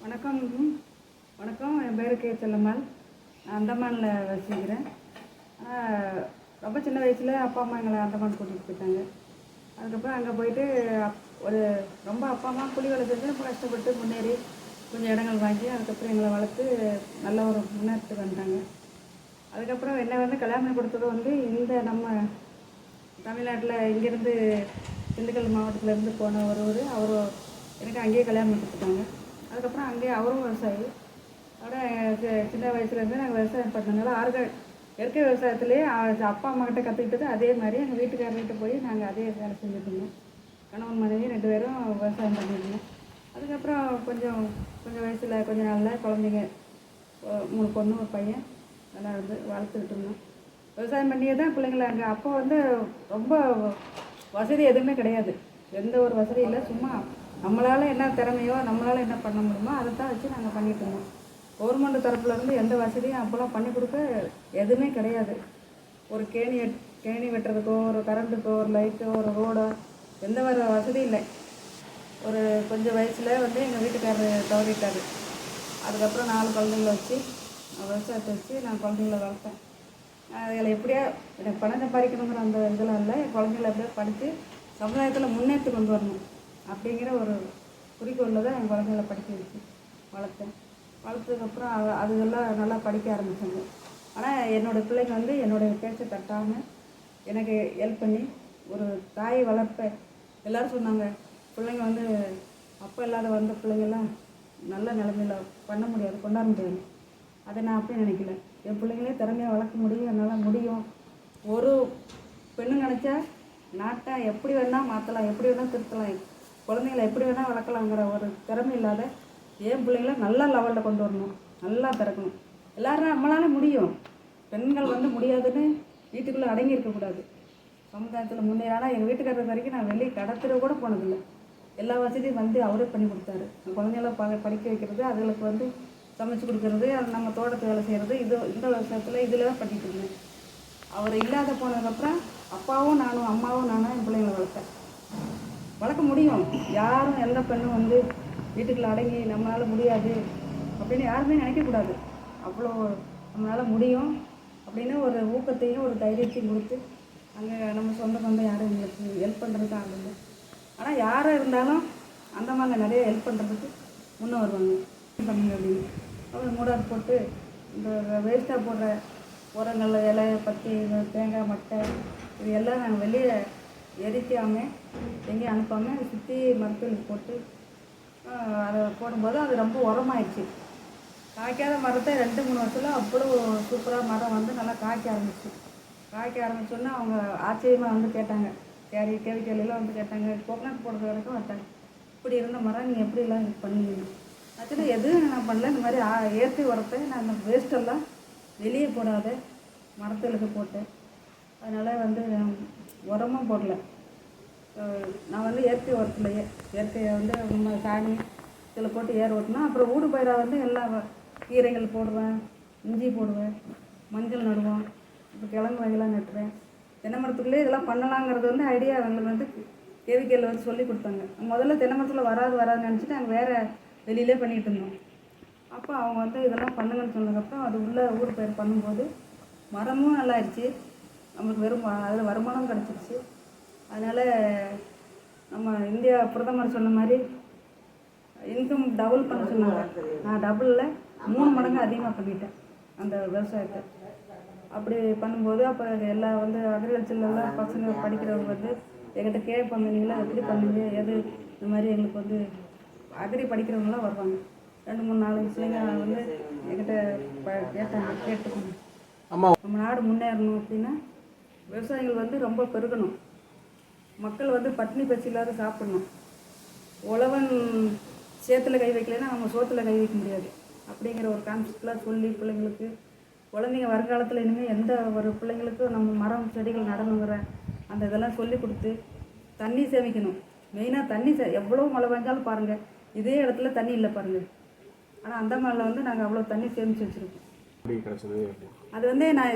வணக்கம் வணக்கம். என் பேர் கே செல்லம்மாள். நான் அந்தமானில் வசிக்கிறேன் ரொம்ப சின்ன வயசில் அப்பா அம்மா எங்களை அந்தமான் கூட்டிகிட்டு போயிட்டாங்க. அதுக்கப்புறம் அங்கே போயிட்டு அப்- ஒரு ரொம்ப அப்பா அம்மா கூலி வேலை செஞ்சு ரொம்ப கஷ்டப்பட்டு முன்னேறி கொஞ்சம் இடங்கள் வாங்கி அதுக்கப்புறம் எங்களை வளர்த்து நல்ல ஒரு முன்னேற்றத்துக்கு வந்துட்டாங்க. அதுக்கப்புறம் என்னை வந்து கல்யாணம் பண்ணி கொடுத்தது வந்து இந்த நம்ம தமிழ்நாட்டில் இங்கேருந்து திண்டுக்கல் மாவட்டத்திலேருந்து போன ஒருவர் அவர் எனக்கு அங்கேயே கல்யாணம் கொடுத்துட்டாங்க. அதுக்கப்புறம் அங்கேயே அவரும் விவசாயி. அதோட சி- சின்ன வயசுலேருந்து நாங்கள் விவசாயம் பண்ணதுனால ஆறுகள் இயற்கை விவசாயத்துலேயே அப்பா அம்மாக்கிட்ட கற்றுக்கிட்டது அதே மாதிரி எங்கள் வீட்டுக்காரர்கிட்ட போய் நாங்கள் அதே வேலை செஞ்சுட்டு இருந்தோம். கணவன் மனைவி ரெண்டு பேரும் விவசாயம் பண்ணியிருந்தோம். அதுக்கப்புறம் கொஞ்சம் கொஞ்சம் வயசில் கொஞ்சம் நாளில் குழந்தைங்க மூணு பொண்ணு ஒரு பையன் நல்லா இருந்து வளர்த்துக்கிட்டு இருந்தோம். விவசாயம் பண்ணியே தான் பிள்ளைங்கள அங்கே அப்போ வந்து ரொம்ப வசதி எதுவுமே கிடையாது. எந்த ஒரு வசதியும் இல்லை சும்மா நம்மளால் என்ன திறமையோ நம்மளால் என்ன பண்ண முடியுமோ அதை தான் வச்சு நாங்கள் பண்ணிட்டு இருந்தோம். கவர்மெண்ட் தரப்புலேருந்து எந்த வசதியும் அப்போல்லாம் பண்ணி கொடுக்க எதுவுமே கிடையாது. ஒரு கேணி வெட்- கேணி வெட்டுறதுக்கோ ஒரு கரண்ட்டுக்கோ ஒரு லைட்டோ ஒரு ரோடோ எந்த ஒரு வசதியும் இல்லை. ஒரு கொஞ்சம் வயசில் வந்து எங்கள் வீட்டுக்காரர் தவறிட்டார். அதுக்கப்புறம் நாலு குழந்தைங்கள வச்சு விவசாயத்தை வச்சு நான் குழந்தைங்கள வளர்த்தேன். அதில் எப்படியா எனக்கு பணம் சம்பாதிக்கணுங்கிற அந்த இதெல்லாம் இல்லை. என் குழந்தைங்கள அப்படியே படித்து சமுதாயத்தில் முன்னேற்றி கொண்டு வரணும். அப்படிங்கிற ஒரு குறிக்கோளில் தான் என் குழந்தைங்கள படிக்க வச்சு வளர்த்தேன். வளர்த்ததுக்கப்புறம் அது அதுகெல்லாம் நல்லா படிக்க ஆரம்பித்தாங்க ஆனால் என்னோடய பிள்ளைங்க வந்து என்னுடைய பேச்சை தட்டாமல் எனக்கு ஹெல்ப் பண்ணி ஒரு தாய் வளர்ப்பை எல்லோரும் சொன்னாங்க. பிள்ளைங்க வந்து அப்போ இல்லாத வந்த பிள்ளைங்கள்லாம் நல்ல நிலமையில் பண்ண முடியாது கொண்டாட முடியாது. அதை நான் அப்படி நினைக்கல. என் பிள்ளைங்களே திறமையாக வளர்க்க முடியும் என்னால் முடியும். ஒரு பெண்ணு நினச்சா நாட்டை எப்படி வேணால் மாற்றலாம் எப்படி வேணால் திருத்தலாம். குழந்தைங்கள எப்படி வேணால் வளர்க்கலாங்கிற ஒரு திறமை இல்லாத என் பிள்ளைங்கள நல்ல லெவலில் கொண்டு வரணும்? நல்லா திறக்கணும் எல்லாரும் நம்மளால முடியும். பெண்கள் வந்து முடியாதுன்னு வீட்டுக்குள்ளே அடங்கி இருக்கக்கூடாது சமுதாயத்தில் ஆனால் எங்கள் வீட்டுக்காரர் வரைக்கும் நான் வெளியே கடத்துற கூட போனதில்லை. எல்லா வசதியும் வந்து அவரே பண்ணி கொடுத்தாரு. என் குழந்தைங்கள ப படிக்க வைக்கிறது அதுகளுக்கு வந்து சமைச்சு கொடுக்கறது அது நம்ம தோட்டத்து வேலை செய்கிறது இது இந்த விவசாயத்தில் இதில் தான் பண்ணிட்டு இருந்தேன். அவர் இல்லாத போனதுக்கப்புறம் அப்பாவும் நானும் அம்மாவும் நானும் என் பிள்ளைங்களை வளர்த்தேன். வளர்க்க முடியும். யாரும் எந்த பெண்ணும் வந்து வீட்டுக்குள்ள அடங்கி நம்மளால் முடியாது அப்படின்னு யாருமே நினைக்கக்கூடாது அவ்வளோ நம்மளால் முடியும் அப்படின்னு ஒரு ஊக்கத்தையும் ஒரு தைரியத்தையும் கொடுத்து அங்கே நம்ம சொந்த பந்தம் யாரும் எங்களுக்கு ஹெல்ப் பண்ணுறதுக்கு ஆள் இல்லை ஆனால் யாராக இருந்தாலும் அந்த மாதிரி நிறைய ஹெல்ப் பண்ணுறதுக்கு முன்னே வருவாங்க. பண்ணுங்க அப்படின்னு. அப்புறம் மூடாது போட்டு இந்த வேஸ்ட்டாக போடுற உரங்கள் இலை பத்தி தேங்காய் மட்டை இது எல்லாம் நாங்கள் வெளியே எரிக்காமல் எங்கேயும் அனுப்பாமல் சுற்றி மரத்தில் போட்டு அதை போடும்போது அது ரொம்ப உரமாயிடுச்சு. காய்க்காத மரத்தை ரெண்டு மூணு வருஷத்தில் அவ்வளோ சூப்பராக மரம் வந்து நல்லா காய்க்க ஆரம்பிச்சு. காய்க்க ஆரம்பிச்சோன்னா அவங்க ஆச்சரியமாக வந்து கேட்டாங்க. கேரி கேள்வி கேள்வியெல்லாம் வந்து கேட்டாங்க. கோகனட் போடுறது வரைக்கும் வந்தாங்க. இப்படி இருந்த மரம் நீங்கள் எப்படிலாம் இது பண்ணுவீங்க ஆக்சுவலி எதுவும் நான் பண்ணல. இந்த மாதிரி ஆ- இயற்கை உரத்தை நான் அந்த வேஸ்ட்டெல்லாம் வெளியே போடாத மரத்துகளுக்கு போட்டேன். அதனால் வந்து உரமும் போடல. நான் வந்து இயற்கை உரத்துலையே இயற்கையை வந்து நம்ம சாணி இதில் போட்டு ஏர் ஓட்டினா அப்புறம் ஊடு பயிராக வந்து எல்லா கீரைகள் போடுவேன் இஞ்சி போடுவேன் மஞ்சள் நடுவோம் இப்போ கிழங்கு வகையெல்லாம் நட்டுவேன் தென்னை மரத்துக்குள்ளே இதெல்லாம் பண்ணலாங்கிறது வந்து ஐடியா அவங்களுக்கு வந்து கேவிக்கையில் வந்து சொல்லி கொடுத்தாங்க. முதல்ல தென்னை மரத்தில் வராது வராதுன்னு நினச்சிட்டு நாங்கள் வேறு வெளியிலே பண்ணிகிட்டு இருந்தோம். அப்போ அவங்க வந்து இதெல்லாம் பண்ணுங்கன்னு சொன்னதுக்கப்புறம் அது உள்ள ஊர் பயிர் பண்ணும்போது மரமும் நல்லாயிருச்சு நமக்கு வெறும் அதில் வருமானம் கிடச்சிருச்சு. அதனால் நம்ம இந்தியா பிரதமர் சொன்ன மாதிரி இன்கம் டபுள் பண்ண சொன்னாங்க. நான் டபுளில் மூணு மடங்கு அதிகமாக பண்ணிட்டேன் அந்த விவசாயத்தை. அப்படி பண்ணும்போது அப்போ எல்லா வந்து அக்ரிகல்ச்சர்லாம் பசங்க படிக்கிறவங்க வந்து எங்கிட்ட கேட்பாங்க நீங்களாம் எப்படி பண்ணுவீங்க எது? இந்த மாதிரி எங்களுக்கு வந்து அக்ரி படிக்கிறவங்களாம் வருவாங்க. ரெண்டு மூணு நாலு பிள்ளைங்க வந்து எங்கிட்ட கேட்டாங்க கேட்டுக்கோங்க. நம்ம நாடு முன்னேறணும் அப்படின்னா விவசாயிகள் வந்து ரொம்ப பெருகணும். மக்கள் வந்து பட்டினி பசி இல்லாத சாப்பிடணும். உழவன் சேத்துல கை வைக்கலைன்னா நம்ம சோத்துல கை வைக்க முடியாது. அப்படிங்கிற ஒரு கான்செப்ட்லாம் சொல்லி பிள்ளைங்களுக்கு குழந்தைங்க வருங்காலத்தில் இனிமேல் எந்த ஒரு பிள்ளைங்களுக்கும் நம்ம மரம் செடிகள் நடணுங்கிற அந்த இதெல்லாம் சொல்லி கொடுத்து தண்ணி சேமிக்கணும். மெயினாக தண்ணி சே எவ்வளோ மழை பெஞ்சாலும் பாருங்கள் இதே இடத்துல தண்ணி இல்லை பாருங்கள் ஆனால் அந்த மழையில் வந்து நாங்கள் அவ்வளோ தண்ணி சேமித்து வச்சுருக்கோம். கிடைச்சது அது வந்து நான்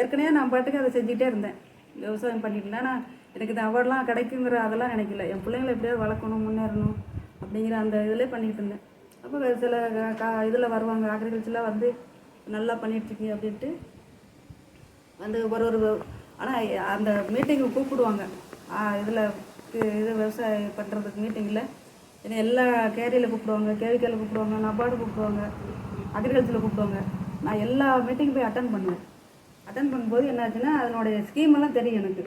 ஏற்கனவே நான் பாட்டுக்கு அதை செஞ்சுட்டே இருந்தேன். விவசாயம் பண்ணிட்டு இருந்தேன் ஆனால் எனக்கு இந்த அவார்ட்லாம் கிடைக்குங்கிற அதெல்லாம் நினைக்கல என் பிள்ளைங்களை எப்படியாவது வளர்க்கணும் முன்னேறணும் அப்படிங்கிற அந்த இதிலே பண்ணிட்டு இருந்தேன். அப்போ சில கா இதில் வருவாங்க. அக்ரிகல்ச்சரில் வந்து நல்லா பண்ணிகிட்ருக்கீங்க அப்படின்ட்டு வந்து ஒரு ஒரு ஆனால் அந்த மீட்டிங்கு கூப்பிடுவாங்க. இதில் இது விவசாயம் பண்ணுறதுக்கு மீட்டிங்கில் என்னை எல்லா கேரியில் கூப்பிடுவாங்க. கேவிக்கையில் கூப்பிடுவாங்க. நபார்டு கூப்பிடுவாங்க. அக்ரிகல்ச்சரில் கூப்பிடுவாங்க. நான் எல்லா மீட்டிங்கும் போய் அட்டன் பண்ணுவேன். அட்டன் பண்ணும்போது என்னாச்சுன்னா அதனுடைய ஸ்கீமெல்லாம் தெரியும் எனக்கு.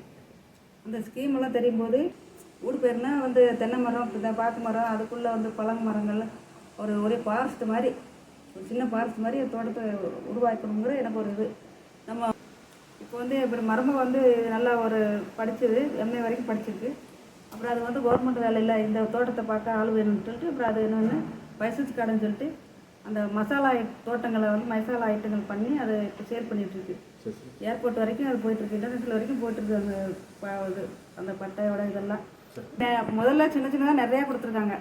அந்த ஸ்கீமெல்லாம் தெரியும் போது ஊர் பேர்னா வந்து தென்னை மரம் இந்த பாக்கு மரம் அதுக்குள்ளே வந்து பழங்க மரங்கள் ஒரு ஒரே ஃபாரஸ்ட் மாதிரி ஒரு சின்ன ஃபாரஸ்ட் மாதிரி தோட்டத்தை உருவாக்கணுங்கிற எனக்கு ஒரு இது. நம்ம இப்போ வந்து இப்போ மரமும் வந்து நல்லா ஒரு படிச்சது எம்ஏ வரைக்கும் படிச்சிருக்கு. அப்புறம் அது வந்து கவர்மெண்ட் வேலையில் இந்த தோட்டத்தை பார்க்க ஆள் வேணும்னு சொல்லிட்டு அப்புறம் அது என்னென்னு பைசன்ஸ் கார்டுன்னு சொல்லிட்டு அந்த மசாலா ஐ- தோட்டங்களை வந்து மசாலா ஐட்டங்கள் பண்ணி அதை இப்போ சேல் சரி ஏர்போர்ட் வரைக்கும் அது போயிட்டுருக்கு. இன்டர்நேஷனல் வரைக்கும் போயிட்டுருக்கு அந்த இது அந்த பட்டையோட இதெல்லாம். முதல்ல சின்ன சின்னதாக நிறையா கொடுத்துருக்காங்க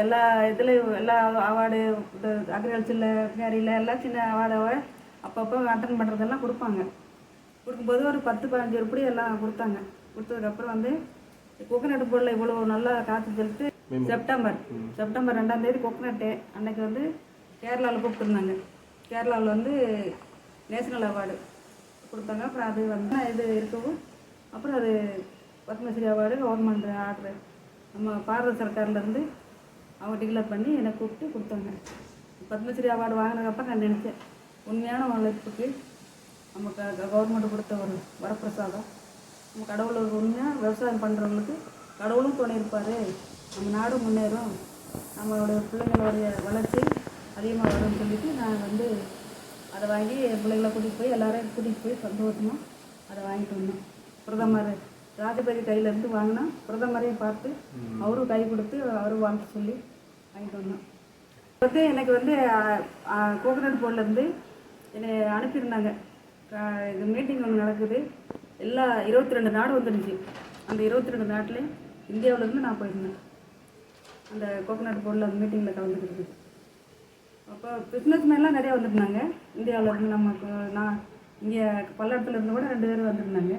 எல்லா இதுலேயும் எல்லா அவார்டு இந்த அக்ரிகல்ச்சரில் கேரியில் எல்லாம் சின்ன அவார்டு அப்பப்போ அட்டன் பண்ணுறதெல்லாம் கொடுப்பாங்க. கொடுக்கும்போது ஒரு பத்து பதினஞ்சு உருப்படி எல்லாம் கொடுத்தாங்க. கொடுத்ததுக்கப்புறம் வந்து கோகனட் போர்டில் இவ்வளோ நல்லா காற்று சொல்லிட்டு செப்டம்பர் செப்டம்பர் ரெண்டாம் தேதி கோகனட் டே அன்னைக்கு வந்து கேரளாவில் கூப்பிட்டுருந்தாங்க. கேரளாவில் வந்து நேஷனல் அவார்டு கொடுத்தாங்க. அப்புறம் அது வந்து இது இருக்கவும் அப்புறம் அது பத்மஸ்ரீ அவார்டு கவர்மெண்ட் ஆர்டரு நம்ம பாரத சர்க்கார்லேருந்து அவங்க டிக்ளேர் பண்ணி என்னை கூப்பிட்டு கொடுத்தாங்க. பத்மஸ்ரீ அவார்டு வாங்கினதுக்கப்புறம் நான் நினச்சேன் உண்மையான உழைப்புக்கு நம்ம கவர்மெண்ட் கொடுத்த ஒரு வரப்பிரசாதம். நம்ம கடவுளுக்கு உண்மையாக விவசாயம் பண்ணுறவங்களுக்கு கடவுளும் துணை இருப்பார். நம்ம நாடும் முன்னேறும். நம்மளுடைய பிள்ளைங்களுடைய வளர்ச்சி அதிகமாக வரும்னு சொல்லிட்டு நான் வந்து அதை வாங்கி என் பிள்ளைகளை கூட்டிகிட்டு போய் எல்லாரையும் கூட்டிகிட்டு போய் சந்தோஷமாக அதை வாங்கிட்டு வந்தோம். பிரதமர் ராஜபதி கையிலேருந்து வாங்கினா பிரதமரையும் பார்த்து அவரும் கை கொடுத்து அவரும் வாங்க சொல்லி வாங்கிட்டு வந்தோம். வந்து எனக்கு வந்து கோகனட் போர்ட்லேருந்து என்னை அனுப்பியிருந்தாங்க. இது மீட்டிங் ஒன்று நடக்குது. எல்லா இருபத்தி ரெண்டு நாடு வந்துடுச்சு. அந்த இருபத்தி ரெண்டு நாட்டிலையும் இந்தியாவிலேருந்து நான் போயிருந்தேன். அந்த கோகனட் போர்டில் அந்த மீட்டிங்கில் கலந்துக்கிட்டு அப்போ பிஸ்னஸ் மேன்லாம் நிறையா வந்திருந்தாங்க. இந்தியாவில் இருந்து நமக்கு நான் இங்கே பல்லடத்துலேருந்து கூட ரெண்டு பேர் வந்திருந்தாங்க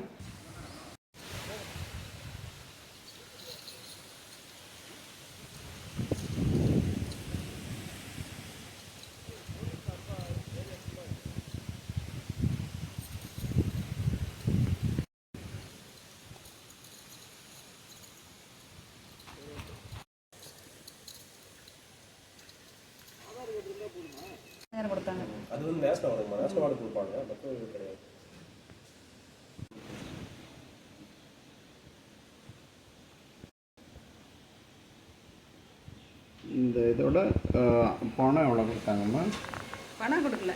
நேரம் கொடுத்தாங்க வந்து நேஷனல் அவார்டு நேஷனல் அவார்டு கொடுப்பாங்க. மற்ற இது கிடையாது. இந்த இதோட பணம் எவ்வளோ கொடுத்தாங்கம்மா பணம் கொடுக்கல.